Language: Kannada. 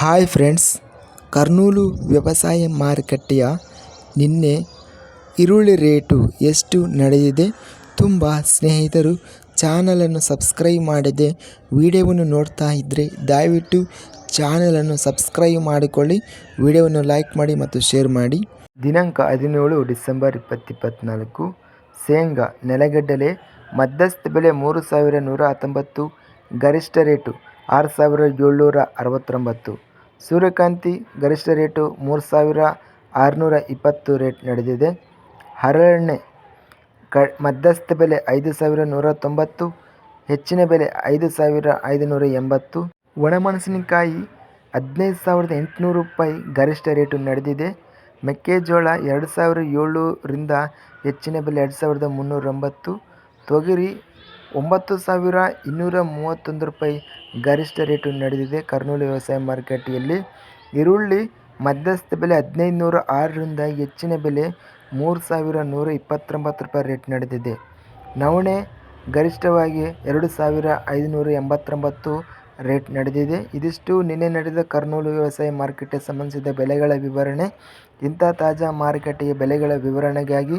ಹಾಯ್ ಫ್ರೆಂಡ್ಸ್, ಕರ್ನೂಲು ವ್ಯವಸಾಯ ಮಾರುಕಟ್ಟೆಯ ನಿನ್ನೆ ಈರುಳ್ಳಿ ರೇಟು ಎಷ್ಟು ನಡೆದಿದೆ ತುಂಬ ಸ್ನೇಹಿತರು ಚಾನಲನ್ನು ಸಬ್ಸ್ಕ್ರೈಬ್ ಮಾಡದೆ ವಿಡಿಯೋವನ್ನು ನೋಡ್ತಾ ಇದ್ದರೆ ದಯವಿಟ್ಟು ಚಾನಲನ್ನು ಸಬ್ಸ್ಕ್ರೈಬ್ ಮಾಡಿಕೊಳ್ಳಿ, ವಿಡಿಯೋವನ್ನು ಲೈಕ್ ಮಾಡಿ ಮತ್ತು ಶೇರ್ ಮಾಡಿ. ದಿನಾಂಕ ಹದಿನೇಳು ಡಿಸೆಂಬರ್ ಇಪ್ಪತ್ತಿಪ್ಪತ್ತ್ನಾಲ್ಕು ಶೇಂಗಾ ನೆಲಗಡ್ಡಲೆ ಮಧ್ಯಸ್ಥ ಬೆಲೆ ಮೂರು ಸಾವಿರ ನೂರ ಹತ್ತೊಂಬತ್ತು, ಗರಿಷ್ಠ ರೇಟು ಆರು ಸಾವಿರ ಏಳ್ನೂರ ಅರವತ್ತೊಂಬತ್ತು. ಸೂರ್ಯಕಾಂತಿ ಗರಿಷ್ಠ ರೇಟು ಮೂರು ಸಾವಿರ ಆರುನೂರ ಇಪ್ಪತ್ತು ರೇಟ್ ನಡೆದಿದೆ. ಹರಳೆಣ್ಣೆ ಕ, ಮಧ್ಯಸ್ಥ ಬೆಲೆ ಐದು ಸಾವಿರ ನೂರ ತೊಂಬತ್ತು, ಹೆಚ್ಚಿನ ಬೆಲೆ ಐದು ಸಾವಿರ ಐದುನೂರ ಎಂಬತ್ತು. ಒಣಮೆಣಸಿನಕಾಯಿ ಹದಿನೈದು ಸಾವಿರದ ಎಂಟುನೂರು ರೂಪಾಯಿ ಗರಿಷ್ಠ ರೇಟು ನಡೆದಿದೆ. ಮೆಕ್ಕೆಜೋಳ ಎರಡು ಸಾವಿರ ಏಳುರಿಂದ ಹೆಚ್ಚಿನ ಬೆಲೆ ಎರಡು ಸಾವಿರದ ಮುನ್ನೂರ ಎಂಬತ್ತು ತೊಗರಿ ಒಂಬತ್ತು ಸಾವಿರ ಇನ್ನೂರ ಮೂವತ್ತೊಂದು ರೂಪಾಯಿ ಗರಿಷ್ಠ ರೇಟು ನಡೆದಿದೆ. ಕರ್ನೂಲು ವ್ಯವಸಾಯ ಮಾರುಕಟ್ಟೆಯಲ್ಲಿ ಈರುಳ್ಳಿ ಮಧ್ಯಸ್ಥ ಬೆಲೆ ಹದಿನೈದು ನೂರ ಆರರಿಂದ ಹೆಚ್ಚಿನ ಬೆಲೆ ಮೂರು ಸಾವಿರ ನೂರ ಇಪ್ಪತ್ತೊಂಬತ್ತು ರೂಪಾಯಿ ರೇಟ್ ನಡೆದಿದೆ. ನವಣೆ ಗರಿಷ್ಠವಾಗಿ ಎರಡು ಸಾವಿರ ಐದುನೂರ ಎಂಬತ್ತೊಂಬತ್ತು ರೇಟ್ ನಡೆದಿದೆ. ಇದಿಷ್ಟು ನಿನ್ನೆ ನಡೆದ ಕರ್ನೂಲು ವ್ಯವಸಾಯ ಮಾರುಕಟ್ಟೆ ಸಂಬಂಧಿಸಿದ ಬೆಲೆಗಳ ವಿವರಣೆ. ಇಂಥ ತಾಜಾ ಮಾರುಕಟ್ಟೆಯ ಬೆಲೆಗಳ ವಿವರಣೆಗಾಗಿ